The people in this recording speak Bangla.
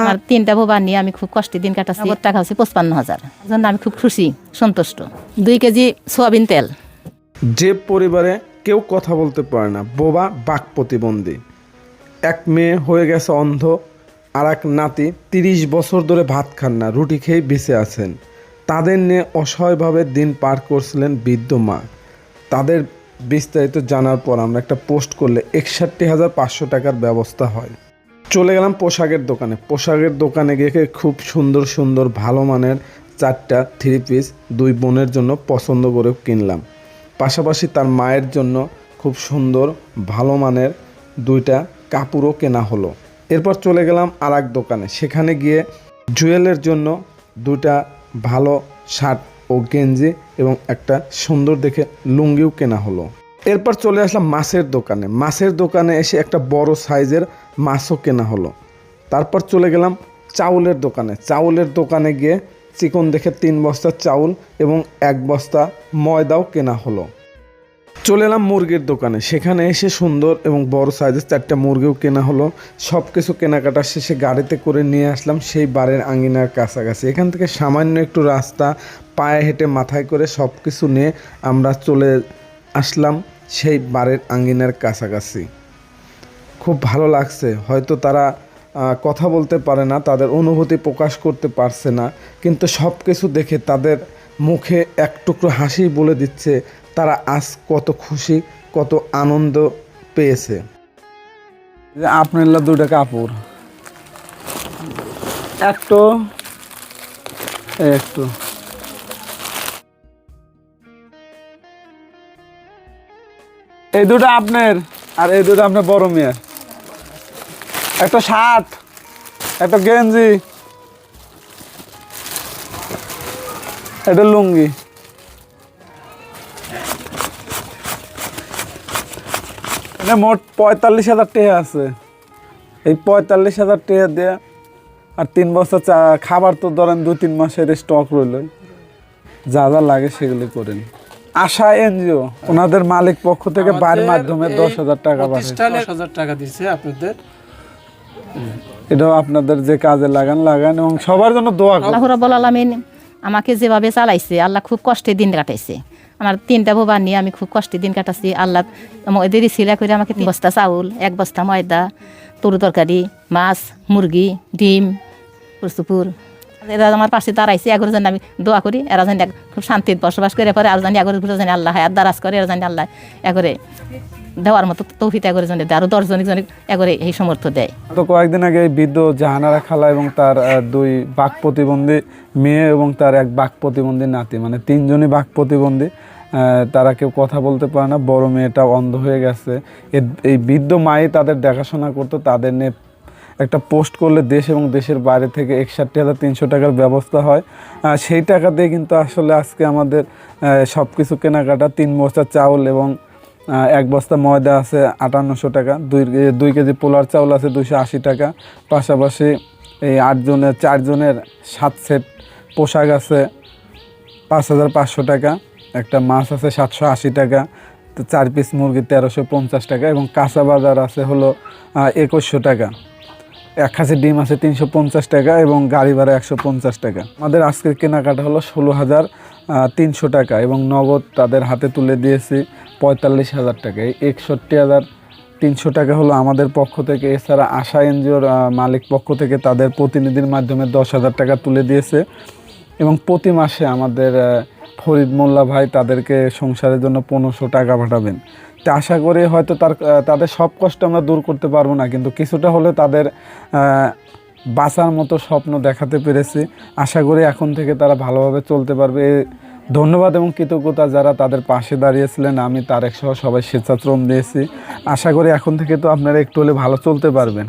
আমার তিনটা ভোবা নিয়ে আমি খুব কষ্টে দিন কাটাচ্ছি। টাকা হচ্ছে পঁচপান্ন হাজার। জন্য আমি খুব খুশি সন্তুষ্ট। দুই কেজি সোয়াবিন তেল। যে পরিবারে কেউ কথা বলতে পারে না বোবা বাক প্রতিবন্ধী। এক মেয়ে হয়ে গেছে অন্ধ আর এক নাতি তিরিশ বছর ধরে ভাত খান না রুটি খেয়ে বেঁচে আছেন। তাদের নিয়ে অসহায়ভাবে দিন পার করছিলেন বৃদ্ধ মা। তাদের বিস্তারিত জানার পর আমরা একটা পোস্ট করলে একষট্টি হাজার পাঁচশো টাকার ব্যবস্থা হয়। চলে গেলাম পোশাকের দোকানে। পোশাকের দোকানে গিয়ে খুব সুন্দর সুন্দর, ভালো মানের চারটা থ্রি পিস দুই বোনের জন্য পছন্দ করে কিনলাম। পাশাপাশি তার মায়ের জন্য খুব সুন্দর, ভালো মানের দুইটা কাপড়ও কেনা হলো। এরপর চলে গেলাম আর দোকানে। সেখানে গিয়ে জুয়েলের জন্য দুইটা ভালো শার্ট ও গেঞ্জি এবং একটা সুন্দর দেখে লুঙ্গিও কেনা হলো। এরপর চলে আসলাম মাছের দোকানে। মাছের দোকানে এসে একটা বড় সাইজের মাছও কেনা হলো। তারপর চলে গেলাম চাউলের দোকানে। চাউলের দোকানে গিয়ে চিকন দেখে তিন বস্তা চাউল এবং এক বস্তা ময়দাও কেনা হলো। চলে এলাম মুরগির দোকানে। সেখানে এসে সুন্দর এবং বড় সাইজের চারটা মুরগিও কেনা হলো। সব কিছু কেনাকাটা শেষে গাড়িতে করে নিয়ে আসলাম সেই বাড়ির আঙিনার কাছাকাছি। এখান থেকে সামান্য একটু রাস্তা, পায়ে হেঁটে মাথায় করে সব কিছু নিয়ে আমরা চলে আসলাম সেই বাড়ির আঙিনার কাছাকাছি। খুব ভালো লাগছে। হয়তো তারা কথা বলতে পারে না, তাদের অনুভূতি প্রকাশ করতে পারছে না। কিন্তু সব কিছু দেখে তাদের মুখে এক টুকরো হাসি বলে দিচ্ছে তারা আজ কত খুশি, কত আনন্দ পেয়েছে। আপনার দুটা কাপড়। একটু একটু। এই দুটো আপনার, আর এই দুটো আপনার বড় মেয়ের। একটা শার্ট একটা গেঞ্জি, একটা লুঙ্গি। এটা মোট পঁয়তাল্লিশ হাজার টাকা আছে। এই পঁয়তাল্লিশ হাজার টাকা দিয়ে আর তিন বছর চা খাবার তো ধরেন দু তিন মাসের স্টক রইল। যা যা লাগে সেগুলো করেন। আশা এনজিও ওনাদের মালিক পক্ষ থেকে বাড়ির মাধ্যমে দশ হাজার টাকা দশ হাজার টাকা দিচ্ছে আপনাদের। এটাও আপনাদের যে কাজে লাগান লাগান এবং সবার জন্য দোয়া করুন। আল্লাহ রাব্বুল আলামিন আমাকে যেভাবে চালাইছে আল্লাহ খুব কষ্টে দিন কাটাইছে। আমার তিনটা ভোবা নিয়ে আমি খুব কষ্টে দিন কাটাচ্ছি। আল্লাহ দেরি সিলা করে আমাকে তিন বস্তা চাউল, এক বস্তা ময়দা, তরু তরকারি, মাছ, মুরগি, ডিম পুরসুপুর এরা আমার পাশে দাঁড়াইছে এগুলো যেন আমি দোয়া করি, এরা জানি খুব শান্তিতে বসবাস করে, পরে আর জানি এগারো ঘুরে জানি আল্লাহ হায়াত দারাজ করে, এরা জানি আল্লাহ এগোরে দেওয়ার মতো তৌফিত এগোরে জানি দেয়। আরও দশজনই জনে এগোরে এই সমর্থ দেয়। তো কয়েকদিন আগে বৃদ্ধ জাহানারা খালা এবং তার দুই বাক প্রতিবন্ধী মেয়ে এবং তার এক বাক প্রতিবন্ধী নাতি মানে তিনজনই বাক প্রতিবন্ধী তারা কেউ কথা বলতে পারে না। বড় মেয়েটা অন্ধ হয়ে গেছে। এই বৃদ্ধ মাই তাদের দেখাশোনা করতো, তাদের নিয়ে একটা পোস্ট করলে দেশ এবং দেশের বাইরে থেকে একষট্টি হাজার তিনশো টাকার ব্যবস্থা হয়। সেই টাকা দিয়ে কিন্তু আসলে আজকে আমাদের সব কিছু কেনাকাটা, তিন বস্তা চাউল এবং এক বস্তা ময়দা আছে আটান্নশো টাকা, দুই দুই কেজি পোলার চাউল আছে দুশো আশি টাকা, পাশাপাশি এই আটজনের চারজনের সাত সেট পোশাক আছে পাঁচ হাজার পাঁচশো টাকা, একটা মাছ আছে সাতশো আশি টাকা চার পিস মুরগি তেরোশো পঞ্চাশ টাকা এবং কাঁচা বাজার আছে হলো একুশশো টাকা। এক খাসি ডিম আছে তিনশো পঞ্চাশ টাকা এবং গাড়ি ভাড়া একশো পঞ্চাশ টাকা। আমাদের আজকের কেনাকাটা হলো ষোলো হাজার তিনশো টাকা এবং নগদ তাদের হাতে তুলে দিয়েছি। পঁয়তাল্লিশ হাজার টাকা। একষট্টি হাজার তিনশো টাকা হলো আমাদের পক্ষ থেকে। এছাড়া আশা এনজিওর মালিক পক্ষ থেকে তাদের প্রতিনিধির মাধ্যমে দশ হাজার টাকা তুলে দিয়েছে। এবং প্রতি মাসে আমাদের ফরিদ মোল্লা ভাই তাদেরকে সংসারের জন্য পনেরোশো টাকা পাঠাবেন। তো আশা করি হয়তো তার তাদের সব কষ্ট আমরা দূর করতে পারব না, কিন্তু কিছুটা হলে তাদের বাঁচার মতো স্বপ্ন দেখাতে পেরেছি। আশা করি এখন থেকে তারা ভালোভাবে চলতে পারবে। ধন্যবাদ এবং কৃতজ্ঞতা যারা তাদের পাশে দাঁড়িয়েছিলেন। আমি তার সহ সবাই স্বেচ্ছাশ্রম দিয়েছি আশা করি এখন থেকে তো আপনারা একটু হলে ভালো চলতে পারবেন।